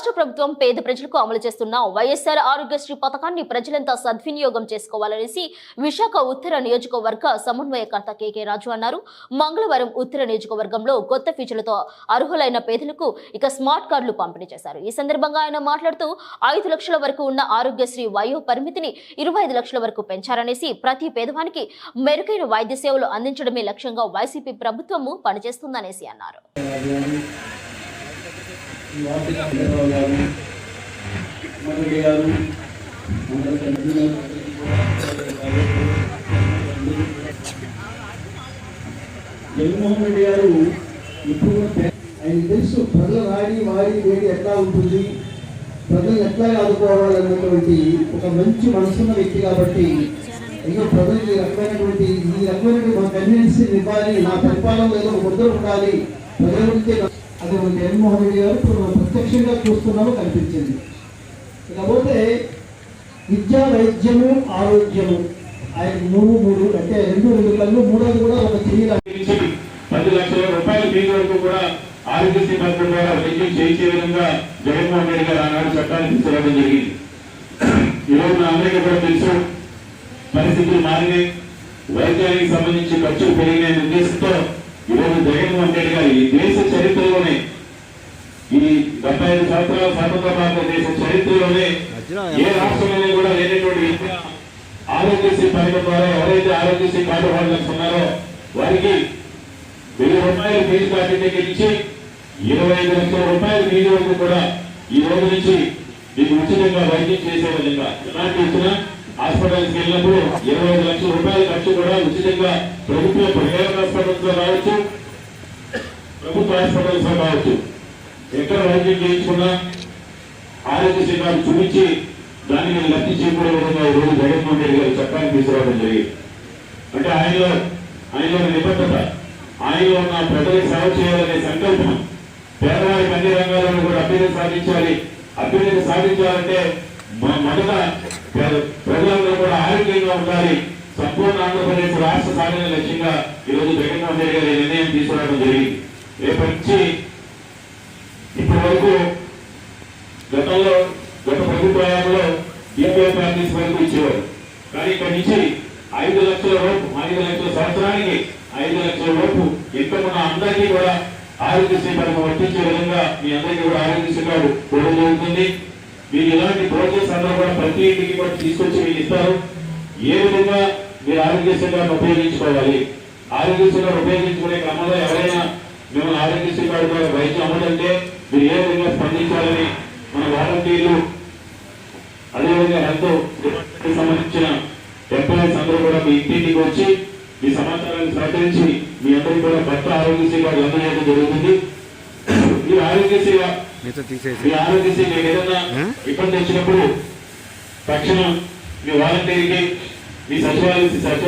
రాష్ట్ర ప్రభుత్వం పేద ప్రజలకు అమలు చేస్తున్న వైఎస్ఆర్ ఆరోగ్యశ్రీ పథకాన్ని ప్రజలంతా సద్వినియోగం చేసుకోవాలనేసి విశాఖ ఉత్తర నియోజకవర్గ సమన్వయకర్త కేకే రాజు అన్నారు. మంగళవారం ఉత్తర నియోజకవర్గంలో కొత్త ఫీజులతో అర్హులైన పేదలకు ఇక స్మార్ట్ కార్డులు పంపిణీ చేశారు. ఈ సందర్భంగా ఆయన మాట్లాడుతూ ఐదు లక్షల వరకు ఉన్న ఆరోగ్యశ్రీ వయో పరిమితిని ఇరవై ఐదు లక్షల వరకు పెంచారనేసి ప్రతి పేదవానికి మెరుగైన వైద్య సేవలు అందించడమే లక్ష్యంగా వైసీపీ ప్రభుత్వము పనిచేస్తుందనేసి అన్నారు. చంద్రబాబు గారు మధురి గారు జగన్మోహన్ రెడ్డి గారు ఇప్పుడు ఆయన తెలుసు ప్రజల రాడి వారి వేడి ఎట్లా ఉంటుంది? ప్రజలు ఎట్లా ఆదుకోవాలన్నటువంటి ఒక మంచి మనసున్న వ్యక్తి కాబట్టి అయ్యో ప్రజలకు ఈ రకమైనటువంటి ఈ రకమైనటువంటి మా కన్వీనెన్స్ ఇవ్వాలి నా పరిపాలన ఏదో ఒక ముద్ర ఉండాలి. ప్రజల గురించి అది మన జగన్మోహన్ రెడ్డి గారు ఇప్పుడు మనం ప్రత్యక్షంగా చూస్తున్నామో కనిపించింది. ఇకపోతే విద్యా వైద్యము ఆరోగ్యము ఆయన మూడు మూడు అంటే రెండు రెండు కళ్ళు మూడోది కూడా ఒక చెయ్యి పది లక్షల రూపాయల ఫీజు వరకు కూడా ఆరోగ్యశ్రీ పథకం ద్వారా వైద్యం చేయించే విధంగా జగన్మోహన్ రెడ్డి గారు ఆనాడు చట్టాన్ని తీసుకురావడం జరిగింది. ఈరోజు మన అందరికీ కూడా తెలుసు పరిస్థితులు మారినాయి. వైద్యానికి సంబంధించి ఖర్చులు పెరిగిన ఉద్దేశంతో ఈరోజు జగన్మోహన్ రెడ్డి గారు ఈ దేశ చరిత్రలోనే ఈ డెబ్బై ఐదు సంవత్సరాల స్వాతంత్ర భారతదేశ చరిత్రలోనే ఏ రాష్ట్రంలో కూడా లేనటువంటి ఆరోగ్యశ్రీ పథకం ద్వారా ఎవరైతే ఆరోగ్యశ్రీ కార్డు హోల్డర్స్ ఉన్నారో వారికి వెయ్యి రూపాయలు ఫీజు బాధ్యత ఇచ్చి ఇరవై ఐదు లక్షల రూపాయల ఫీజు వరకు కూడా ఈ రోజు నుంచి మీకు ఉచితంగా వైద్యం చేసే విధంగా ఎలాంటి ఇచ్చిన హాస్పిటల్కి వెళ్ళినప్పుడు ఇరవై ఐదు లక్షల రూపాయల ఖర్చు కూడా ఉచితంగా ప్రభుత్వ ప్రైవేట్ హాస్పిటల్స్లో కావచ్చు ప్రభుత్వ హాస్పిటల్స్లో కావచ్చు ఎక్కడ వైద్యం చేయించుకున్నా ఆరోగ్యశ్రీ కార్డు చూపించి దానికి లబ్ధి చేకూరే విధంగా ఈ రోజు జగన్మోహన్ రెడ్డి గారు చట్టాన్ని తీసుకురావడం జరిగింది. అంటే ఆయనలో ఆయనలో నిబద్ధత ఆయనలో ఉన్న ప్రజలకు సేవ చేయాలనే సంకల్పం పేదవారికి అన్ని రంగాలను కూడా అభ్యున్నతి సాధించాలి. అభ్యున్నతి సాధించాలంటే మొదట ప్రజలందరూ కూడా ఆరోగ్యంగా ఉండాలి. సంపూర్ణ ఆంధ్రప్రదేశ్ రాష్ట్ర సాధన లక్ష్యంగా ఈరోజు జగన్మోహన్ రెడ్డి గారి నిర్ణయం తీసుకురావడం జరిగింది. రేపటి నుంచి వరకు గతంలో గత ప్రభుత్వంలో హయాంలో డిపిఐ ప్రాక్టీస్ వరకు ఇచ్చేవారు. కానీ ఇక్కడి నుంచి ఐదు లక్షల వరకు ఐదు లక్షల సంవత్సరానికి ఐదు లక్షల వరకు ఇక్కడ ఉన్న అందరికీ కూడా ఆరోగ్యశ్రీ పథకం వర్తించే విధంగా మీ అందరికీ కూడా ఆరోగ్యశ్రీ కార్డు ఇవ్వడం జరుగుతుంది. మీరు ఇలాంటి ప్రోజెక్ట్స్ అందరూ కూడా ప్రతి ఇంటికి కూడా తీసుకొచ్చి మీరు ఇస్తారు. ఏ విధంగా మీరు ఆరోగ్యశ్రీ కార్డు ఉపయోగించుకోవాలి? ఆరోగ్యశ్రీ కార్డు ఉపయోగించుకునే క్రమంలో ఎవరైనా మిమ్మల్ని ఆరోగ్యశ్రీ కార్డు ద్వారా వైద్యం అవ్వాలంటే మీరు ఏ విధంగా స్పందించాలని మన వాలంటీర్లు అదేవిధంగా హెల్త్ సంబంధించిన ఎంప్లాయీస్ అందరూ కూడా మీ ఇంటింటికి వచ్చి మీ సమాచారాన్ని సహకరించి మీ అందరికీ కూడా భర్త ఆరోగ్యశ్రీ కార్డు అందజేయడం జరుగుతుంది. ఈ ఆరోగ్యశ్రీ మీ ఆరోగ్యశ్రీ మీకు ఏదైనా ఇబ్బంది వచ్చినప్పుడు తక్షణం మీ వాలంటీర్కి మీ సచివాలయ సచివ